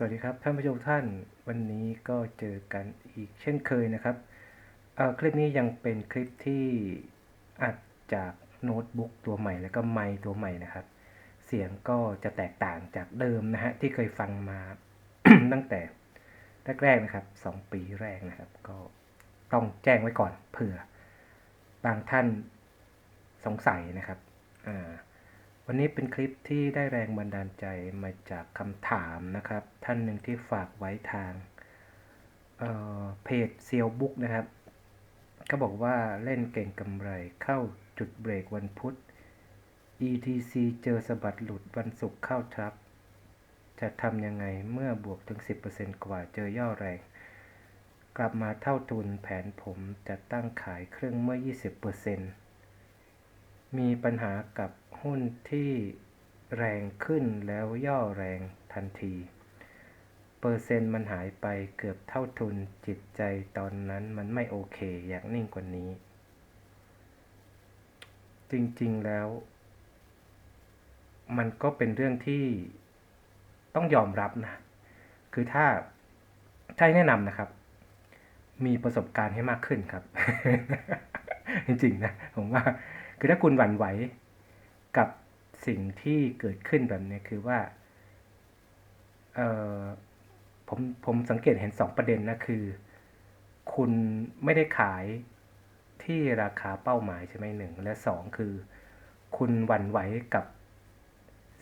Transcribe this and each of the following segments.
สวัสดีครับท่านผู้ชมท่านวันนี้ก็เจอกันอีกเช่นเคยนะครับเอ่อคลิปนี้ยังเป็นคลิปที่อัดจากโน้ตบุ๊กตัวใหม่แล้วก็ไมค์ตัวใหม่นะครับ เสียงก็จะแตกต่างจากเดิมนะฮะที่เคยฟังมา ตั้งแต่แรกๆนะครับสองปีแรกนะครับ ก็ต้องแจ้งไว้ก่อนเผื่อบางท่านสงสัยนะครับอ่า วันนี้เป็นคลิปที่ได้แรงบันดาลใจมาจากคำถามนะครับ ท่านหนึ่งที่ฝากไว้ทางเเพจเซียวบุ๊กนะครับก็บอกว่าเล่นเก่งกำไรเข้าจุดเบรกวันพุธ ETC เจอสะบัดหลุดวันศุกร์เข้าทรัพจะทำยังไงเมื่อบวกถึง 10%กว่าเจอย่อแรง กลับมาเท่าทุนแผนผมจะตั้งขายเครึ่องเมื่อ 20%มีปัญหากับ หุ้นที่แรงขึ้นแล้วย่อแรงทันที เปอร์เซ็นต์มันหายไปเกือบเท่าทุนจิตใจตอนนั้นมันไม่โอเคอยากนิ่งกว่านี้ จริงๆแล้ว มันก็เป็นเรื่องที่ต้องยอมรับนะ คือถ้าถ้าให้แนะนำนะครับ มีประสบการณ์ให้มากขึ้นครับ จริงๆนะ ผมว่า คือถ้าคุณหวั่นไหว กับสิ่งที่เกิดขึ้นแบบนี้คือว่าเออผมผมสังเกตเห็นสองประเด็นนะคือ คุณไม่ได้ขายที่ราคาเป้าหมายใช่ไหมหนึ่งและสองคือ คุณหวั่นไหวกับ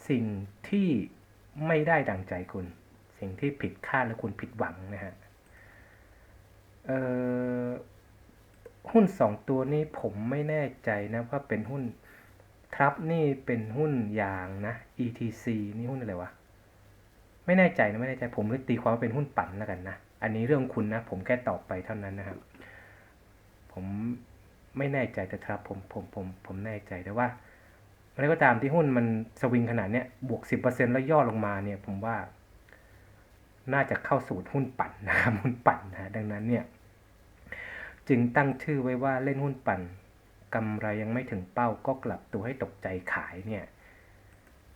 สิ่งที่ไม่ได้ดังใจคุณ สิ่งที่ผิดคาดและคุณผิดหวังนะฮะหุ้นสองตัวนี้ผมไม่แน่ใจนะว่าเป็นหุ้น ทรัพนี่เป็นหุ้นยางนะ ETC นี่หุ้นอะไรวะ ไม่แน่ใจนะไม่แน่ใจผมเลยตีความว่าเป็นหุ้นปั่นแล้วกันนะ อันนี้เรื่องคุณนะ ผมแค่ตอบไปเท่านั้นนะครับ ผมไม่แน่ใจแต่ครับผมผมผมผมแน่ใจแต่ว่าอะไรก็ตามที่หุ้นมันสวิงขนาดเนี้ยบวก 10%แล้วย่อลงมาเนี่ยผมว่า น่าจะเข้าสู่หุ้นปั่นนะครับหุ้นปั่นนะดังนั้นเนี่ย จึงตั้งชื่อไว้ว่าเล่นหุ้นปั่น กำไรยังไม่ถึงเป้าก็กลับตัวให้ตกใจขายเนี่ย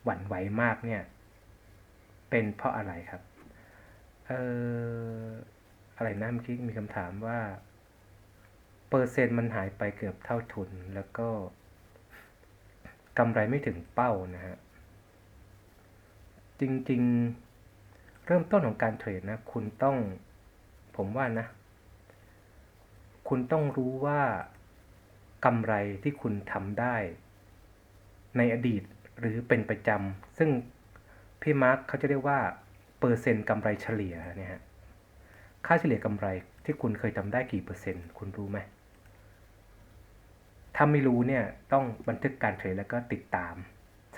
หวั่นไหวมากเนี่ยเป็นเพราะอะไรครับ เอ่ออะไรนะเมื่อกี้มีคำถามว่า เปอร์เซ็นต์มันหายไปเกือบเท่าทุนแล้วก็กำไรไม่ถึงเป้านะฮะ จริงๆ เริ่มต้นของการเทรดนะ คุณต้องผมว่านะ คุณต้องรู้ว่า กำไรที่คุณทำได้ ในอดีตหรือเป็นประจำซึ่งพี่มาร์คเขาจะเรียกว่าเปอร์เซ็นต์กำไรเฉลี่ยเนี่ยฮะค่าเฉลี่ยกำไรที่คุณเคยทำได้กี่เปอร์เซ็นต์ คุณรู้ไหมถ้าไม่รู้เนี่ยต้องบันทึกการเทรดแล้วก็ติดตาม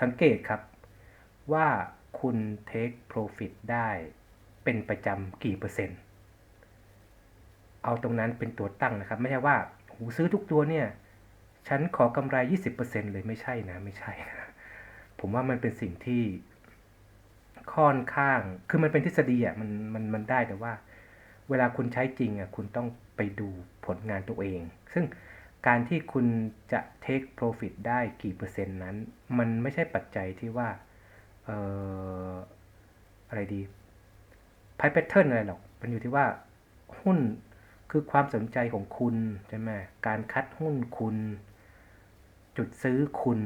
สังเกตครับว่าคุณ take profit ได้เป็นประจำกี่เปอร์เซ็นต์ เอาตรงนั้นเป็นตัวตั้งนะครับ ไม่ใช่ว่าหูซื้อทุกตัวเนี่ย ฉันขอกำไร 20%เลยไม่ใช่นะไม่ใช่นะผมว่ามันเป็นสิ่งที่ค่อนข้าง คือมันเป็นทฤษฎีอะมันมันมันได้แต่ว่า เวลาคุณใช้จริงอะคุณต้องไปดูผลงานตัวเอง ซึ่งการที่คุณจะ take profit ได้กี่เปอร์เซ็นต์นั้น มันไม่ใช่ปัจจัยที่ว่าเอ่ออะไรดี price pattern อะไรหรอก มันอยู่ที่ว่าหุ้นคือความสนใจของคุณใช่ไหมการคัดหุ้นคุณ จุดซื้อคุณ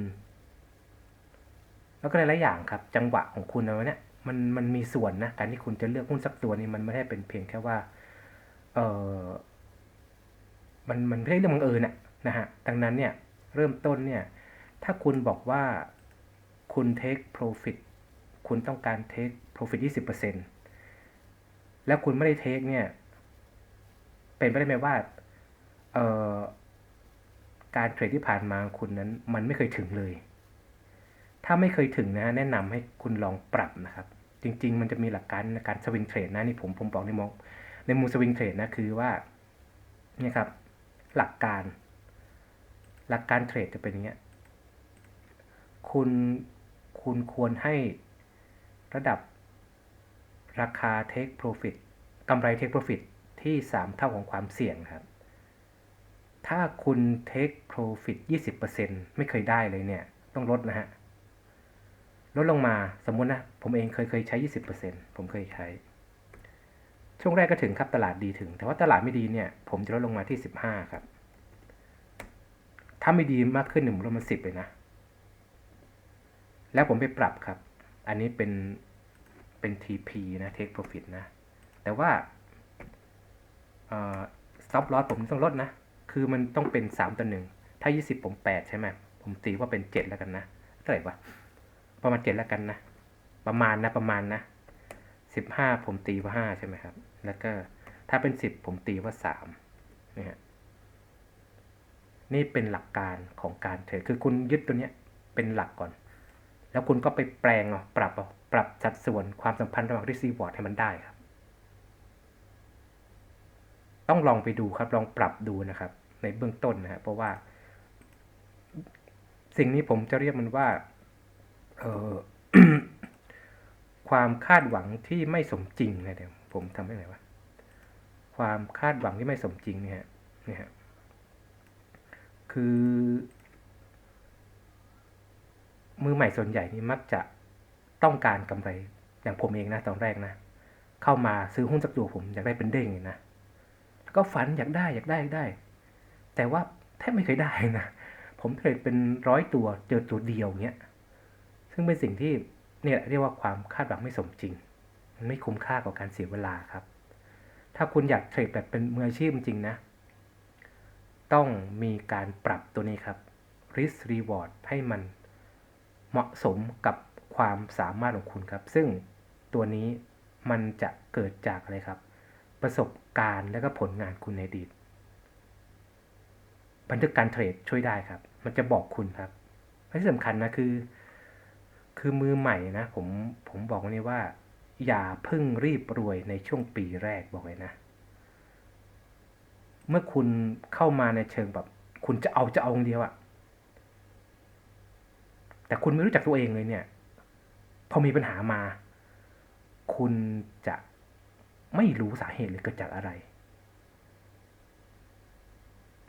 แล้วก็หลายๆอย่างครับ จังหวะของคุณอะไรเนี่ยมันมันมีส่วนนะการที่คุณจะเลือกหุ้นสักตัวนี้มันไม่ได้เป็นเพียงแค่ว่าเออมันมันไม่ใช่เรื่องบังเอิญอะนะฮะดังนั้นเนี่ยเริ่มต้นเนี่ยถ้าคุณบอกว่าคุณ take profit คุณต้องการ take profit 20%แล้วคุณไม่ได้ take เนี่ยเป็นไปได้ไหมว่าเออ การเทรดที่ผ่านมาคุณนั้นมันไม่เคยถึงเลย ถ้าไม่เคยถึงนะแนะนำให้คุณลองปรับนะครับ จริง ๆ มันจะมีหลักการในการสวิงเทรดนะนี่ผมผมบอกในมองในมุมสวิงเทรดนะคือว่าเนี่ยครับ หลักการ หลักการเทรดจะเป็นอย่างเงี้ยคุณคุณควรให้ระดับราคา take profit กำไร take profit ที่ 3 เท่าของความเสี่ยงครับ ถ้าคุณ take profit 20%ไม่เคยได้เลยเนี่ย ต้องลดนะฮะ ลดลงมาสมมุตินะ ผมเองเคยเคยใช้ 20%ผมเคยใช้ ช่วงแรกก็ถึงครับตลาดดีถึง แต่ว่าตลาดไม่ดีเนี่ย ผมจะลดลงมาที่ 15 ครับ ถ้าไม่ดีมากขึ้นหนึ่งผมลดมา 10 เลยนะ แล้วผมไปปรับครับ อันนี้เป็นเป็น TP นะ Take Profit นะ แต่ว่าเอ่อ stop loss ผมต้องลดนะ คือมันต้องเป็น3ต่อหนึ่งถ้า20ผม8ใช่ไหมผมตีว่าเป็น7แล้วกันนะเท่าไหร่วะประมาณ7แล้วกันนะประมาณนะประมาณนะ15ผมตีว่า5ใช่ไหมครับ แล้วก็ถ้าเป็น10ผมตีว่า3นี่ฮะนี่เป็นหลักการของการเทรดคือคุณยึดตัวเนี้ยเป็นหลักก่อน แล้วคุณก็ไปแปลงเอาปรับเอาปรับสัดส่วนความสัมพันธ์ระหว่าง risk reward ให้มันได้ครับ ต้องลองไปดูครับลองปรับดูนะครับ ในเบื้องต้นนะฮะเพราะว่า สิ่งนี้ผมจะเรียกมันว่าเออความคาดหวังที่ไม่สมจริงนะเดี๋ยวผมทำให้ไหนวะความคาดหวังที่ไม่สมจริงเนี่ยฮะเนี่ยฮะคือ มือใหม่ส่วนใหญ่นี่มักจะต้องการกำไรอย่างผมเองนะตอนแรกนะ เข้ามาซื้อหุ้นสักตัวผมอยากได้เป็นเด้งเลยนะ ก็ฝันอยากได้อยากได้อยากได้ แต่ว่าแทบไม่เคยได้นะ ผมเทรดเป็นร้อยตัวเจอตัวเดียวเนี้ย ซึ่งเป็นสิ่งที่เนี่ยเรียกว่าความคาดหวังไม่สมจริง มันไม่คุ้มค่ากับการเสียเวลาครับ ถ้าคุณอยากเทรดแบบเป็นมืออาชีพจริงนะ ต้องมีการปรับตัวนี้ครับ risk reward ให้มันเหมาะสมกับความสามารถของคุณครับ ซึ่งตัวนี้มันจะเกิดจากอะไรครับ ประสบการณ์และก็ผลงานคุณในอดีตบันทึกการเทรดช่วยได้ครับ มันจะบอกคุณครับและที่สำคัญนะคือ คือมือใหม่นะ ผมผมบอกวันนี้ว่า อย่าเพิ่งรีบรวยในช่วงปีแรกบอกเลยนะ เมื่อคุณเข้ามาในเชิงแบบ คุณจะเอาจะเอาอย่างเดียวอะแต่คุณไม่รู้จักตัวเองเลยเนี่ย พอมีปัญหามา คุณจะ ไม่รู้สาเหตุเลยเกิดจากอะไร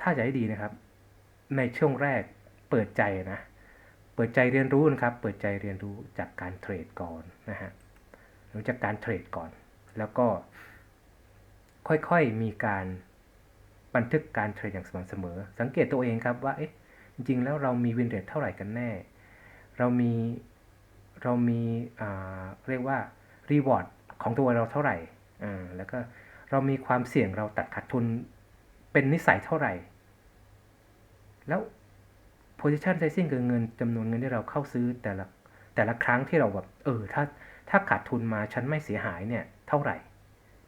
ถ้าจะให้ดีนะครับ ในช่วงแรกเปิดใจนะ เปิดใจเรียนรู้นะครับ เปิดใจเรียนรู้จากการเทรดก่อนนะฮะรู้จากการเทรดก่อน แล้วก็ค่อยๆมีการบันทึกการเทรดอย่างสม่ำเสมอ สังเกตตัวเองครับว่าเอ๊ะจริงๆแล้วเรามีวินเรทเท่าไหร่กันแน่ เรามีเรามีเรียกว่ารีวอร์ดของตัวเราเท่าไหร่ อ่าแล้วก็เรามีความเสี่ยงเราตัดขาดทุนเป็นนิสัยเท่าไหร่ แล้ว position sizing คือเงินจำนวนเงินที่เราเข้าซื้อแต่ละแต่ละครั้งที่เราแบบเออถ้าถ้าขาดทุนมาฉันไม่เสียหายเนี่ยเท่าไหร่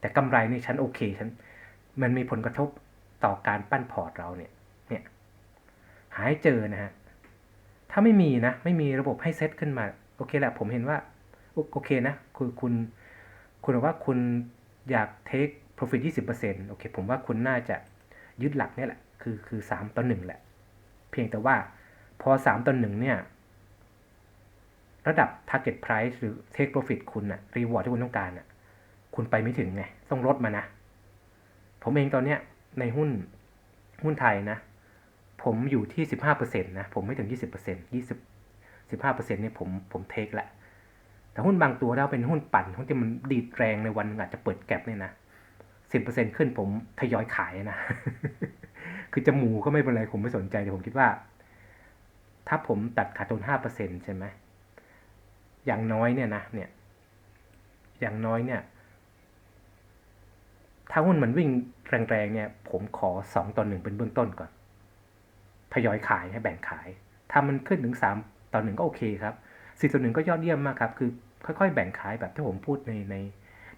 แต่กำไรนี่ฉันโอเคฉันมันมีผลกระทบต่อการปั้นพอร์ตเราเนี่ยเนี่ยหาให้เจอนะฮะถ้าไม่มีนะ ไม่มีระบบให้เซตขึ้นมา โอเคแหละผมเห็นว่า โอเคนะ คือคุณ คุณบอกว่าคุณ อยาก take profit 20%โอเค ผมว่าคุณน่าจะยึดหลักนี่แหละ คือคือ 3 ต่อ 1 แหละ เพียงแต่ว่าพอ 3 ต่อ 1 เนี่ย ระดับ target price หรือ take profit คุณอะ reward ที่คุณต้องการอะคุณไปไม่ถึงไง ต้องลดมานะ ผมเองตอนเนี้ยในหุ้นหุ้นไทยนะ ผมอยู่ที่ 15%นะ ผมไม่ถึง 20% 20 15%เนี่ยผมผมเทคละ แต่หุ้นบางตัวถ้าเป็นหุ้นปั่นหุ้นที่มันดีดแรงในวันหนึงอาจจะเปิดแก็บเนี่ยนะ10%ขึ้นผมทยอยขายนะ คือจะหมูก็ไม่เป็นไรผมไม่สนใจแต่ผมคิดว่า ถ้าผมตัดขาดทุน5%ใช่ไหมอย่างน้อยเนี่ยนะเนี่ย อย่างน้อยเนี่ย ถ้าหุ้นมันวิ่งแรงๆเนี่ย ผมขอ2ต่อ1เป็นเบื้องต้นก่อนทยอยขายให้แบ่งขาย ถ้ามันขึ้นถึง3ต่อ1ก็โอเคครับ 4ต่อ1ก็ยอดเยี่ยมมากครับ คือค่อยๆ แบ่งขายแบบที่ผมพูดในใน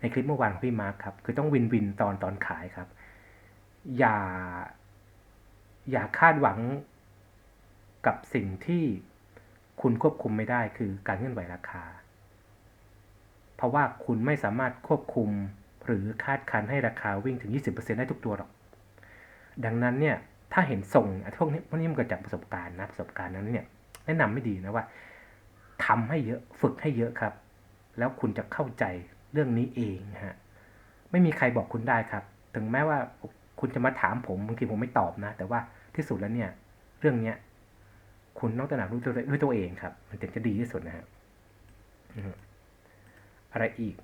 ในคลิปเมื่อวานของพี่มาร์คครับ คือต้องวินวินตอนตอนขายครับ อย่า อย่าคาดหวังกับสิ่งที่คุณควบคุมไม่ได้คือการเคลื่อนไหวราคา เพราะว่าคุณไม่สามารถควบคุมหรือคาดคันให้ราคาวิ่งถึง 20%ได้ทุกตัวหรอก ดังนั้นเนี่ย ถ้าเห็นส่งอะพวกนี้พวกนี้มันเกิดจากประสบการณ์นะประสบการณ์นั้นเนี่ย แนะนำไม่ดีนะว่า ทำให้เยอะฝึกให้เยอะครับ แล้วคุณจะเข้าใจเรื่องนี้เองฮะไม่มีใครบอกคุณได้ครับ ถึงแม้ว่าคุณจะมาถามผมบางทีผมไม่ตอบนะ แต่ว่าที่สุดแล้วเนี่ย เรื่องเนี้ย คุณต้องตระหนักรู้ตัวด้วยตัวเองครับ มันถึงจะดีที่สุดนะฮะอะไรอีก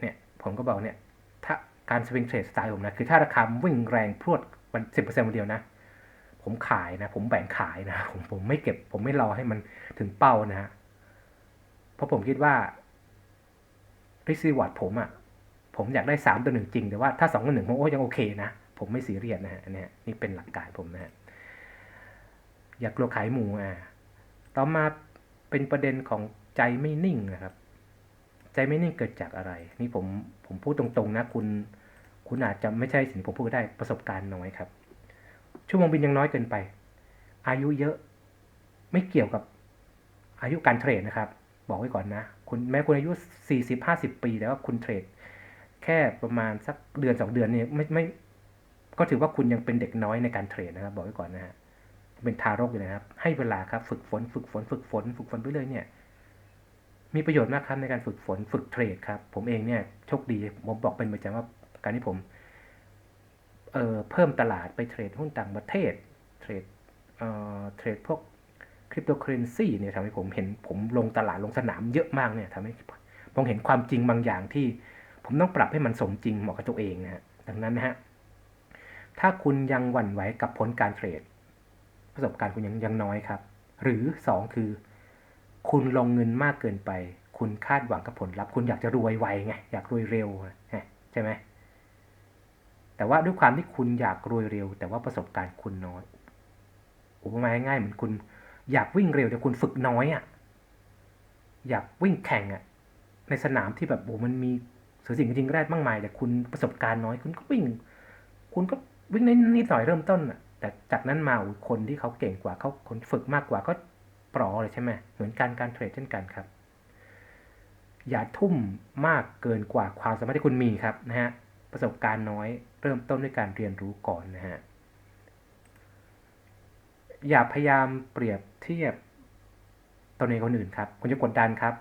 เนี่ย ผมก็บอกเนี่ย ถ้าการสวิงเทรดสไตล์ผมนะ คือถ้าราคาวิ่งแรงพรวดวันสิบเปอร์เซ็นต์เดียวนะ ผมขายนะ ผมแบ่งขายนะ ผมผมไม่เก็บ ผมไม่รอให้มันถึงเป้านะ เพราะผมคิดว่าริซีวอร์ดผมอะ่ะ ผมอยากได้สามตัวหนึ่งจริง แต่ว่าถ้าสองตัวหนึ่งผมโอ้ยังโอเคนะ ผมไม่ซีเรียสนะฮะอันนี้นี่เป็นหลักการผมนะฮะอยากกลัวขายหมูอะต่อมาเป็นประเด็นของใจไม่นิ่งนะครับ ใจไม่นิ่งเกิดจากอะไร นี่ผมผมพูดตรงๆนะ คุณ คุณอาจจะไม่ใช่สิ่งที่ผมพูดได้ประสบการณ์น้อยครับ ชั่วโมงบินยังน้อยเกินไป อายุเยอะไม่เกี่ยวกับอายุการเทรดนะครับ บอกไว้ก่อนนะ คุณแม้คุณอายุ 40 50 ปีแต่ว่าคุณเทรด แค่ประมาณสักเดือนสองเดือนเนี่ยไม่ไม่ก็ถือว่าคุณยังเป็นเด็กน้อยในการเทรดนะครับ บอกไว้ก่อนนะฮะเป็นทารกอยู่นะครับ ให้เวลาครับ ฝึกฝน ฝึกฝน ฝึกฝน ฝึกฝนไปเรื่อยเนี่ย มีประโยชน์มากครับในการฝึกฝน ฝึกเทรดครับ ผมเองเนี่ยโชคดี ผมบอกเป็นประจำว่าการที่ผม เเพิ่มตลาดไปเทรดหุ้นต่างประเทศ เทรดเอ่อเทรดพวกคริปโตเคอเรนซีเนี่ยทำให้ผมเห็นผมลงตลาดลงสนามเยอะมากเนี่ยทำให้ผมเห็นความจริงบางอย่างที่ผมต้องปรับให้มันสมจริงเหมาะกับตัวเองนะฮะดังนั้นนะฮะถ้าคุณยังหวั่นไหวกับผลการเทรด ประสบการณ์คุณยังยังน้อยครับ หรือ 2 คือ คุณลงเงินมากเกินไป คุณคาดหวังกับผลลัพธ์ คุณอยากจะรวยไวไง อยากรวยเร็วใช่ไหม แต่ว่าด้วยความที่คุณอยากรวยเร็ว แต่ว่าประสบการณ์คุณน้อยอุปมาง่ายๆเหมือนคุณ อยากวิ่งเร็วแต่คุณฝึกน้อยอะ อยากวิ่งแข่งอะ ในสนามที่แบบโอ้มันมีเสือสิ่งจริงแรดมากมาย แต่คุณประสบการณ์น้อยคุณก็วิ่ง คุณก็วิ่งนิดหน่อยเริ่มต้นอะ แต่จากนั้นมาคนที่เขาเก่งกว่าเขาคนฝึกมากกว่าก็ปลอเลยใช่ไหมเหมือนการการเทรดเช่นกันครับ อย่าทุ่มมากเกินกว่าความสามารถที่คุณมีครับนะฮะ ประสบการณ์น้อย เริ่มต้นด้วยการเรียนรู้ก่อนนะฮะ อย่าพยายามเปรียบเทียบตนเองคนอื่นครับคุณจะกดดันครับ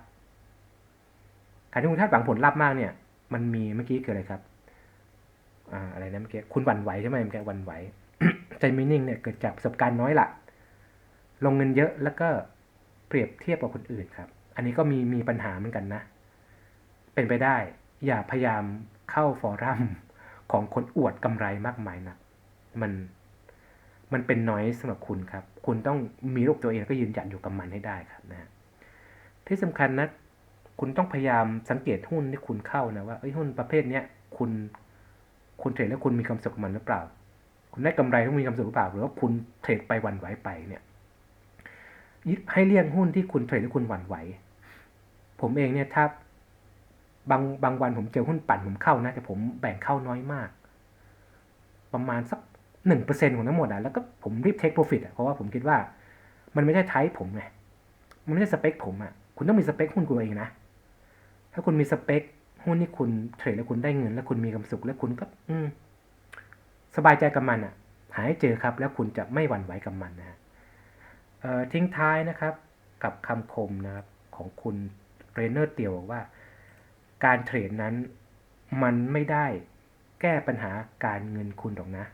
การที่คุณคาดหวังผลลัพธ์มากเนี่ย มันมีเมื่อกี้คืออะไรครับ อ่าอะไรนะเมื่อกี้คุณหวั่นไหวใช่ไหมเมื่อกี้หวั่นไหวใจไม่นิ่งเนี่ยเกิดจากประสบการณ์น้อยละลงเงินเยอะแล้วก็เปรียบเทียบกับคนอื่นครับ อันนี้ก็มีมีปัญหาเหมือนกันนะ เป็นไปได้ อย่าพยายาม เข้าฟอรัมของคนอวดกำไรมากมายนะมันมันเป็นน้อยสำหรับคุณครับ คุณต้องมีรูปตัวเองก็ยืนหยัดอยู่กับมันให้ได้ครับนะที่สำคัญนะคุณต้องพยายามสังเกตหุ้นที่คุณเข้านะว่าเอ้หุ้นประเภทเนี้ยคุณคุณเทรดแล้วคุณมีความสุขกับมันหรือเปล่า คุณได้กำไรแล้วมีความสุขหรือเปล่า หรือว่าคุณเทรดไปวันไหวไปเนี่ยให้เลี่ยงหุ้นที่คุณเทรดแล้วคุณหวั่นไหว ผมเองเนี่ยถ้า บางบางวันผมเจอหุ้นปั่นผมเข้านะ แต่ผมแบ่งเข้าน้อยมาก ประมาณสักหนึ่งเปอร์เซ็นของทั้งหมดอะแล้วก็ผมรีบเทคโปรฟิตอะเพราะว่าผมคิดว่ามันไม่ใช่ไทป์ผมไงมันไม่ใช่สเปคผมอะคุณต้องมีสเปคหุ้นคุณเองนะถ้าคุณมีสเปคหุ้นที่คุณเทรดแล้วคุณได้เงิน แล้วคุณมีความสุขแล้วคุณก็ อืม สบายใจกับมันอะ หาให้เจอครับ แล้วคุณจะไม่หวั่นไหวกับมันนะเอ่อทิ้งท้ายนะครับ กับคำคมนะครับ ของคุณเทรนเนอร์เตียวบอกว่า การเทรดนั้น มันไม่ได้แก้ปัญหาการเงินคุณหรอกนะ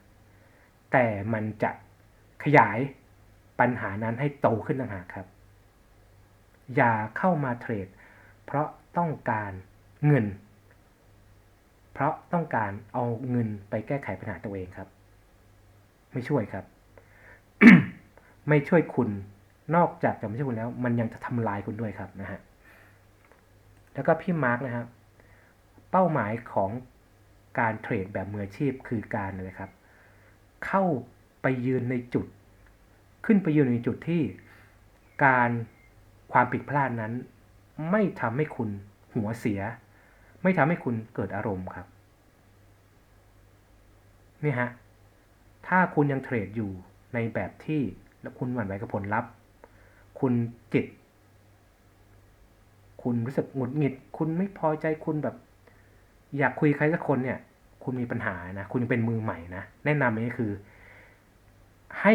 แต่มันจะขยายปัญหานั้นให้โตขึ้นต่างหากครับ อย่าเข้ามาเทรด เพราะต้องการเงิน เพราะต้องการเอาเงินไปแก้ไขปัญหาตัวเองครับ ไม่ช่วยครับ ไม่ช่วยคุณนอกจากจะไม่ช่วยคุณแล้ว มันยังจะทำลายคุณด้วยครับนะฮะ แล้วก็พี่มาร์กนะครับ เป้าหมายของการเทรดแบบมืออาชีพคือการอะไรครับ เข้าไปยืนในจุด ขึ้นไปยืนในจุดที่การความผิดพลาดนั้น ไม่ทำให้คุณหัวเสีย ไม่ทำให้คุณเกิดอารมณ์ครับนี่ฮะถ้าคุณยังเทรดอยู่ในแบบที่แล้วคุณหวั่นไหวกับผลลัพธ์ คุณจิต คุณรู้สึกหงุดหงิด คุณไม่พอใจคุณแบบ อยากคุยใครสักคนเนี่ย คุณมีปัญหานะ คุณยังเป็นมือใหม่นะแนะนำนี้คือ ให้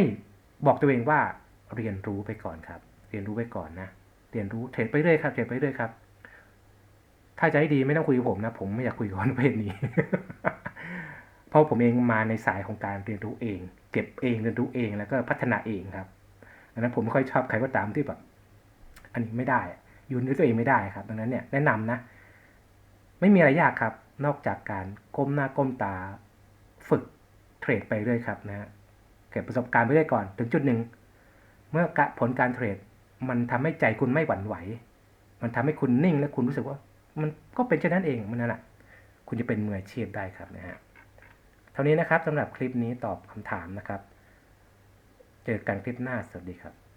บอกตัวเองว่าเรียนรู้ไปก่อนครับ เรียนรู้ไปก่อนนะเรียนรู้เทรดไปเรื่อยครับเทรดไปเรื่อยครับ ถ้าจะให้ดีไม่ต้องคุยกับผมนะ ผมไม่อยากคุยกับคนประเภทนี้ เพราะผมเองมาในสายของการเรียนรู้เอง เก็บเองเรียนรู้เองแล้วก็พัฒนาเองครับดังนั้นผมไม่ค่อยชอบใครก็ตามที่แบบ อันนี้ไม่ได้ อยู่ด้วยตัวเองไม่ได้ครับ ดังนั้นเนี่ยแนะนำนะ ไม่มีอะไรยากครับ นอกจากการก้มหน้าก้มตาฝึกเทรดไปเรื่อยครับนะฮะเก็บประสบการณ์ไปเรื่อยก่อน ถึงจุดหนึ่ง เมื่อผลการเทรดมันทำให้ใจคุณไม่หวั่นไหว มันทำให้คุณนิ่งและคุณรู้สึกว่า มันก็เป็นเช่นนั้นเองมันนั่นแหละคุณจะเป็นมืออาชีพได้ครับนะฮะเท่านี้นะครับสำหรับคลิปนี้ตอบคำถามนะครับ เจอกันคลิปหน้าสวัสดีครับ